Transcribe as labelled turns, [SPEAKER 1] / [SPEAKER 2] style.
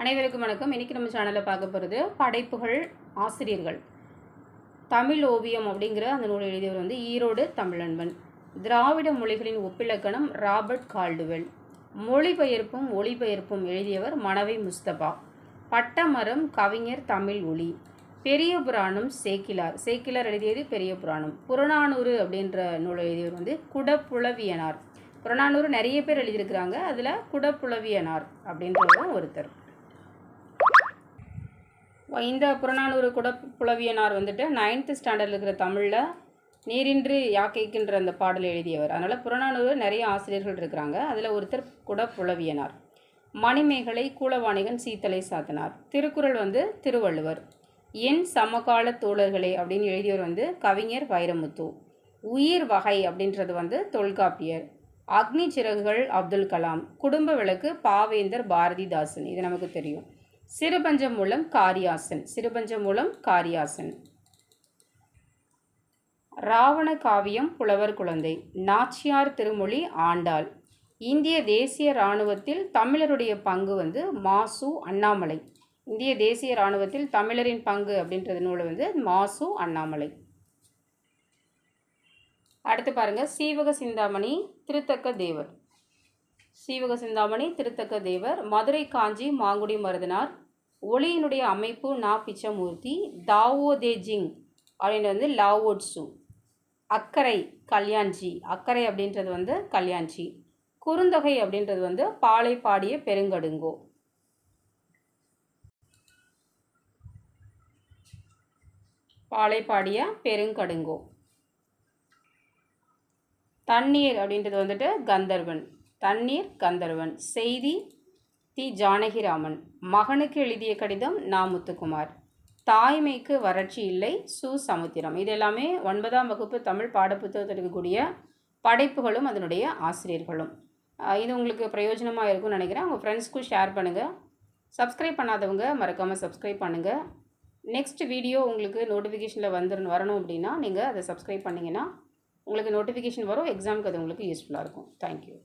[SPEAKER 1] அனைவருக்கும் வணக்கம். இன்றைக்கி நம்ம சேனலில் பார்க்க போகிறது படைப்புகள் ஆசிரியர்கள். தமிழ் ஓவியம் அப்படிங்கிற அந்த நூலை எழுதியவர் வந்து ஈரோடு தமிழன்பன். திராவிட மொழிகளின் ஒப்பிலக்கணம் ராபர்ட் கால்டுவெல். மொழிபெயர்ப்பும் ஒளிபெயர்ப்பும் எழுதியவர் மணவை முஸ்தபா. பட்டமரம் கவிஞர் தமிழ் ஒளி பெரிய புராணம் சேக்கிலார். சேக்கிலார் எழுதியது பெரிய புராணம். புறநானூறு அப்படின்ற நூலை எழுதியவர் வந்து குடப்புலவியனார். புறநானூறு நிறைய பேர் எழுதியிருக்கிறாங்க. அதில் குடப்புலவியனார் அப்படின்றவரும் ஒருத்தர். இந்த புறநானூறு குட புலவியனார் வந்துட்டு நைன்த்து ஸ்டாண்டர்டில் இருக்கிற தமிழில் நீரின்றி யாக்கைக்கின்ற அந்த பாடல் எழுதியவர். அதனால் புறநானூறு நிறைய ஆசிரியர்கள் இருக்கிறாங்க. அதில் ஒருத்தர் குட புலவியனார். மணிமேகலை கூலவாணிகன் சீத்தலை சாத்தனார். திருக்குறள் வந்து திருவள்ளுவர். என் சமகால தோழர்களே அப்படின்னு எழுதியவர் வந்து கவிஞர் வைரமுத்து. உயிர் வகை அப்படின்றது வந்து தொல்காப்பியர். அக்னி சிறகுகள் அப்துல் கலாம். குடும்ப விளக்கு பாவேந்தர் பாரதிதாசன். இது நமக்கு தெரியும். சிறுபஞ்சமூலம் காரியாசன். சிறுபஞ்சமூலம் காரியாசன். ராவண காவியம் புலவர் குழந்தை. நாச்சியார் திருமொழி ஆண்டாள். இந்திய தேசிய இராணுவத்தில் தமிழருடைய பங்கு வந்து மாசு அண்ணாமலை. இந்திய தேசிய இராணுவத்தில் தமிழரின் பங்கு அப்படின்றது நூல் வந்து மாசு அண்ணாமலை. அடுத்து பாருங்கள் சீவக சிந்தாமணி திருத்தக்க தேவர். சீவக சிந்தாமணி திருத்தக்க தேவர் மதுரை காஞ்சி மாங்குடி மருதனார் ஒளியினுடைய அமைப்பு நா. பிச்சமூர்த்தி தாவோ தேஜிங் அப்படின்றது வந்து லாவோட்ஸு அக்கரை கல்யாண்ஜி. அக்கரை அப்படின்றது வந்து கல்யாண்ஜி. குறுந்தொகை அப்படின்றது வந்து பாலை பாடிய பெருங்கடுங்கோ. பாலை பாடிய பெருங்கடுங்கோ. தண்ணீர் அப்படின்றது வந்துட்டு கந்தர்வன். தண்ணீர் கந்தர்வன். செய்தி தி ஜானகிராமன். மகனுக்கு எழுதிய கடிதம் நா. முத்துக்குமார். தாய்மைக்கு வறட்சி இல்லை சு. சமுத்திரம். இது எல்லாமே ஒன்பதாம் வகுப்பு தமிழ் பாடப்புத்தகத்தில் இருக்கக்கூடிய படைப்புகளும் அதனுடைய ஆசிரியர்களும். இது உங்களுக்கு பிரயோஜனமாக இருக்கும்னு நினைக்கிறேன். உங்கள் ஃப்ரெண்ட்ஸ்க்கும் ஷேர் பண்ணுங்கள் சப்ஸ்கிரைப் பண்ணாதவங்க மறக்காமல் சப்ஸ்கிரைப் பண்ணுங்கள் நெக்ஸ்ட் வீடியோ உங்களுக்கு நோட்டிஃபிகேஷனில் வந்துடும் வரணும் அப்படின்னா நீங்கள் அதை சப்ஸ்கிரைப் பண்ணிங்கன்னா உங்களுக்கு நோட்டிஃபிகேஷன் வரும் எக்ஸாமுக்கு அது உங்களுக்கு யூஸ்ஃபுல்லாக இருக்கும். தேங்க்யூ